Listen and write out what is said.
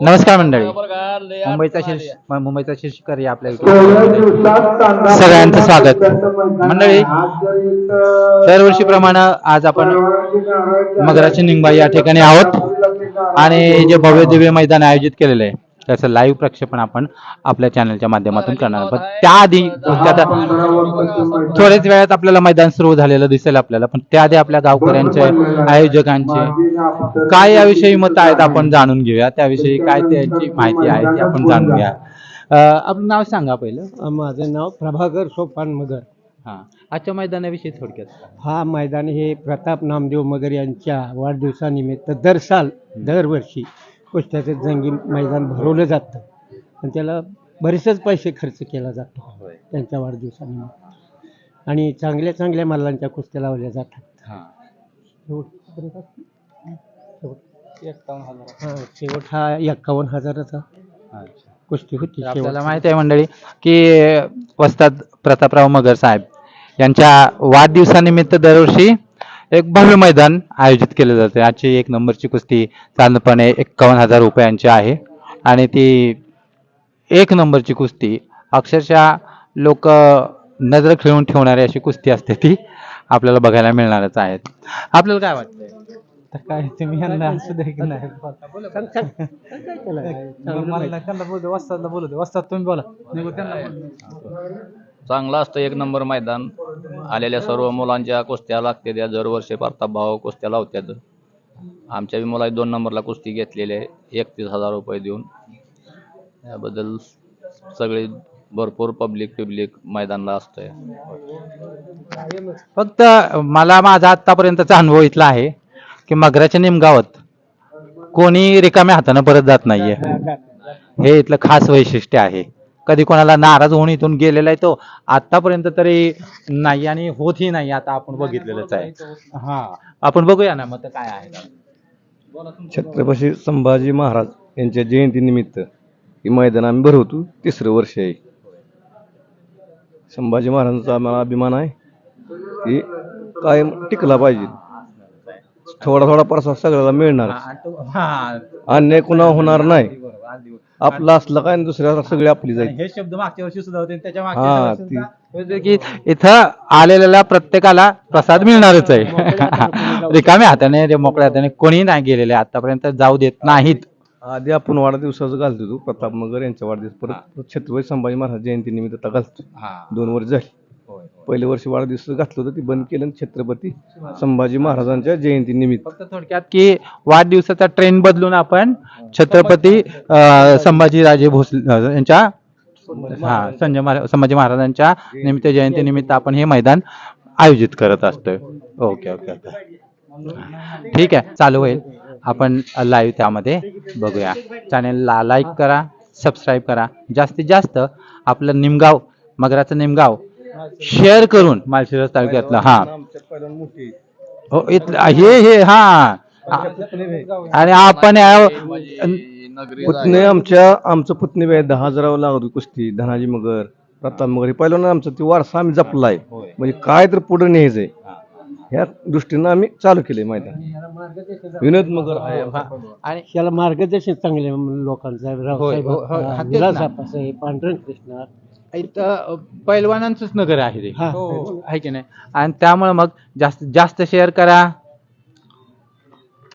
नमस्कार मंडळी. मुंबईचा शीर्ष मुंबईचा शीर्षकर या आपल्या सगळ्यांचं स्वागत. मंडळी दरवर्षीप्रमाणे आज आपण मगराची निंगबाई या ठिकाणी आहोत. आणि जे भव्य दिव्य मैदान आयोजित केलेलं आहे. त्याचं लाईव्ह प्रक्षेपण आपण आपल्या चॅनलच्या माध्यमातून करणार आहोत. पण त्याआधी म्हणजे आता थोड्याच वेळात आपल्याला मैदान सुरू झालेलं दिसेल आपल्याला पण त्याआधी आपल्या गावकऱ्यांचे आयोजकांचे काय याविषयी मत आहेत आपण जाणून घेऊया. त्याविषयी काय त्याची माहिती आहे ती आपण जाणून घ्या अं, आपलं नाव सांगा पहिलं. माझं नाव प्रभाकर सोपान मगर. हा. आजच्या मैदानाविषयी थोडक्यात हा मैदान हे प्रताप नामदेव मगर यांच्या वाढदिवसानिमित्त दर साल दरवर्षी कुस्त्याचं जंगी मैदान भरवलं जातं. आणि त्याला बरेचसेच पैसे खर्च केला जातो त्यांच्या वाढदिवसानिमित्त. आणि चांगल्या चांगल्या मल्लांच्या कुस्त्या लावल्या जातात. हा. हा शेवट हा एक्कावन्न हजाराचा अच्छा. कुस्ती होती शेवट आपल्याला माहिती आहे मंडळी की वस्ताद प्रतापराव मगर साहेब यांच्या वाढदिवसानिमित्त दरवर्षी एक भव्य मैदान आयोजित केलं जाते आजची एक नंबरची कुस्ती साधारणपणे एक्कावन्न हजार रुपयांची आहे. आणि ती एक नंबरची कुस्ती अक्षरशः लोक नजर खेळून ठेवणारी अशी कुस्ती असते ती आपल्याला बघायला मिळणारच आहेत. आपल्याला काय वाटतंय? तर काय तुम्ही यांना असू द्या की नाही? माहिती. चांगलं असतं एक नंबर मैदान. आलेल्या सर्व मुलांच्या कुस्त्या लागते त्या दरवर्षी प्रताप भाऊ कुस्त्या लावतात आमच्या बी मुलांनी दोन नंबरला कुस्ती घेतलेली आहे एकतीस हजार रुपये देऊन. याबद्दल सगळे भरपूर पब्लिक पिब्लिक मैदानला असतंय. फक्त मला माझा आतापर्यंतचा अनुभव इथला आहे की मगराच्या निमगावात कोणी रिकाम्या हाताने परत जात नाहीये. हे इथलं खास वैशिष्ट्य आहे. कधी कोणाला नाराज होऊन इथून गेलेला आहे तो आतापर्यंत तरी नाही आणि होतही नाही आता आपण बघितलेलंच आहे हा आपण बघूया ना मग काय आहे. छत्रपती संभाजी महाराज यांच्या जयंतीनिमित्त ही मैदान आम्ही भरवतो तिसरं वर्ष आहे. संभाजी महाराजांचा आम्हाला अभिमान आहे. की कायम टिकला पाहिजे. थोडा थोडा प्रसाद सगळ्याला मिळणार. हा अन्याय कुणा होणार नाही. आपला असलं काय आणि दुसऱ्याला सगळी आपली जाईल. हे शब्द मागच्या वर्षी सुद्धा होते त्याच्या हा, सुद्धा होते. की इथं आलेल्या प्रत्येकाला प्रसाद मिळणारच आहे. रिकाम्या हाताने ते मोकळ्या हाताने कोणी नाही गेलेले आतापर्यंत जाऊ देत नाहीत. आधी आपण वाढदिवसाचं घालतो तो प्रताप मगर यांच्या वाढदिवस. परत छत्रपती संभाजी महाराज जयंतीनिमित्त आता घालतो. दोन वर्ष झाली. पहिले वर्षी वाढदिवस घातलं होतं ती बंद केलं छत्रपती संभाजी महाराजांच्या जयंतीनिमित्त फक्त थोडक्यात की वाढदिवसाचा ट्रेंड बदलून आपण छत्रपती संभाजीराजे भोसले यांच्या हा संजय महाराज संभाजी महाराजांच्या निमित्त जयंती निमित्त आपण हे मैदान आयोजित करत असतोय. Okay okay okay. ठीक आहे चालू होईल. आपण लाईव्ह त्यामध्ये बघूया. चॅनेलला लाईक करा सबस्क्राईब करा. जास्तीत जास्त आपलं निमगाव मगराचं निमगाव शेअर करून माळशिरस तालुक्यातलं हा. हो इथलं हे हे हा. आणि आपण या- पुतणे आमच्या आमचं पुतणे आहे दहा हजारावर लागत होती कुस्ती धनाजी मगर प्रताप मगर. हे पहिलं ना आमचं ते वारसा आम्ही जपलाय. म्हणजे काय तर पुढे न्यायचंय. ह्या दृष्टीनं आम्ही चालू केलंय मैदान. विनोद मगर आहे आणि त्याला मार्गदर्शन चांगले लोकांचं हो, हो, पांढरंग कृष्ण. इथं पैलवानांचंच नगर आहे ते. हा. आहे की नाही? आणि त्यामुळे मग जास्त जास्त शेअर करा.